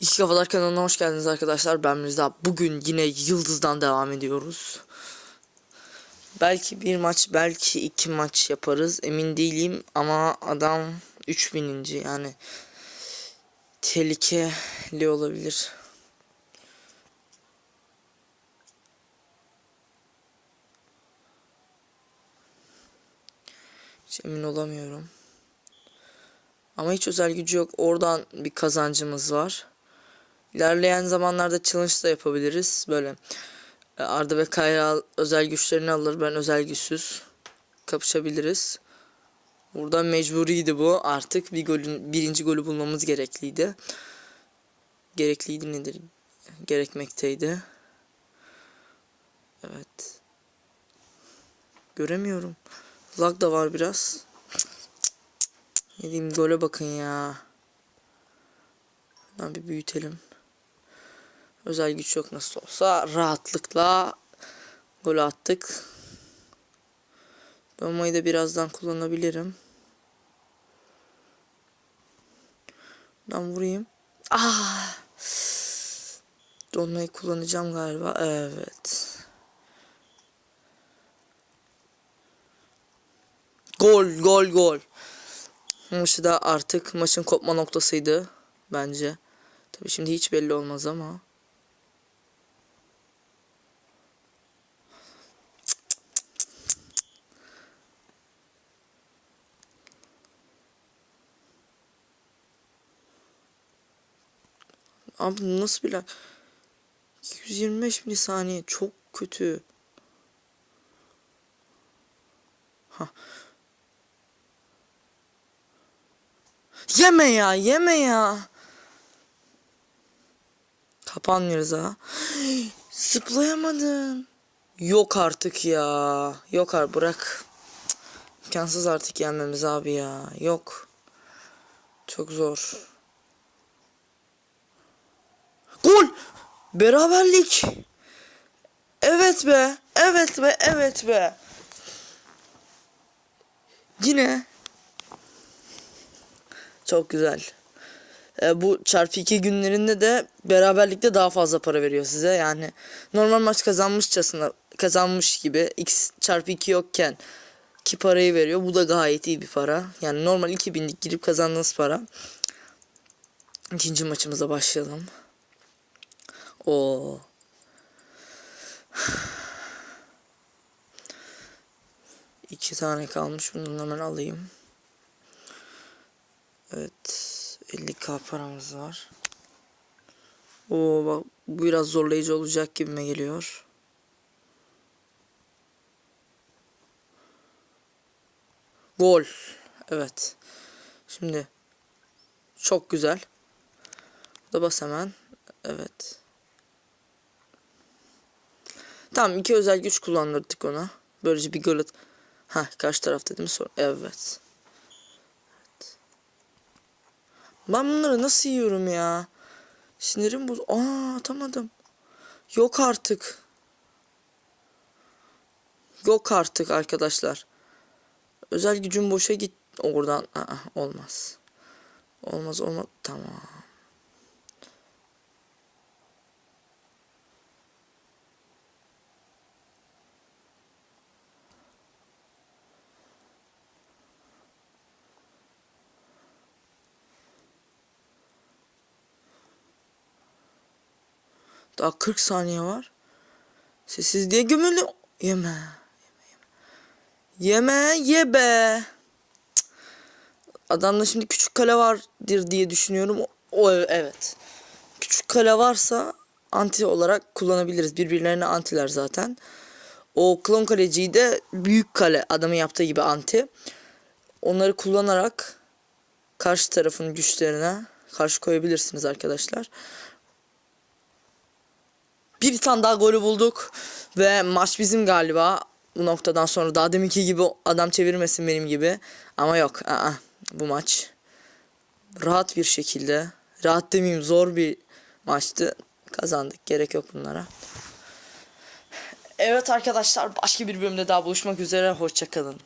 İki Kafalar kanalına hoş geldiniz arkadaşlar. Ben Mirza. Bugün yine Yıldız'dan devam ediyoruz. Belki bir maç, belki iki maç yaparız. Emin değilim ama adam 3000. yani tehlikeli olabilir. Hiç emin olamıyorum. Ama hiç özel gücü yok. Oradan bir kazancımız var. İlerleyen zamanlarda challenge da yapabiliriz. Böyle e, Arda ve Kayra özel güçlerini alır. Ben özel güçsüz. Kapışabiliriz. Burada mecburiydi bu. Artık bir golün birinci golü bulmamız gerekliydi. Gerekliydi nedir? Gerekmekteydi. Evet. Göremiyorum. Lag da var biraz. Yediğim gole bakın ya. Buradan bir büyütelim. Özel güç yok nasıl olsa rahatlıkla gol attık. Donmayı da birazdan kullanabilirim. Buradan vurayım. Ah! Donmayı kullanacağım galiba. Evet. Gol, gol, gol. Maçı da artık maçın kopma noktasıydı bence. Tabii şimdi hiç belli olmaz ama. Abi nasıl bir lag? 225 milisaniye çok kötü. Ha. Yeme ya, yeme ya. Kapanmıyoruz ha. Zıplayamadım. Yok artık ya. Yok artık bırak. Cık, İmkansız artık yenmemiz abi ya. Yok. Çok zor. Gol! Beraberlik. Evet be. Evet be. Evet be. Yine çok güzel. E, bu çarpı 2 günlerinde de beraberlikte daha fazla para veriyor size. Yani normal maç kazanmışçasına kazanmış gibi x çarpı 2 yokken ki parayı veriyor. Bu da gayet iyi bir para. Yani normal 2000'lik girip kazandığınız para. İkinci maçımıza başlayalım. O iki tane kalmış. Bunu hemen alayım. Evet. 50k paramız var. Oo bak bu biraz zorlayıcı olacak gibime geliyor. Gol. Evet. Şimdi çok güzel. Da bas hemen. Evet. Tamam iki özel güç kullandırdık ona. Böylece bir gol at. Ha karşı tarafta değil mi sonra? Evet. Ben bunları nasıl yiyorum ya? Sinirim boz. Aa atamadım. Yok artık. Yok artık arkadaşlar. Özel gücüm boşa git oradan. Aa, olmaz. Olmaz olmaz. Tamam. Daha 40 saniye var. Sessiz diye gömülü. Yeme. Yeme yeme. Yeme ye be. Adamda şimdi küçük kale vardır diye düşünüyorum. O evet. Küçük kale varsa anti olarak kullanabiliriz. Birbirlerine antiler zaten. O klon kaleciyi de büyük kale adamın yaptığı gibi anti. Onları kullanarak karşı tarafın güçlerine karşı koyabilirsiniz arkadaşlar. Bir tane daha golü bulduk ve maç bizim galiba. Bu noktadan sonra daha deminki gibi adam çevirmesin benim gibi. Ama yok. Aa, bu maç rahat bir şekilde, rahat demeyeyim zor bir maçtı. Kazandık. Gerek yok bunlara. Evet arkadaşlar başka bir bölümde daha buluşmak üzere. Hoşçakalın.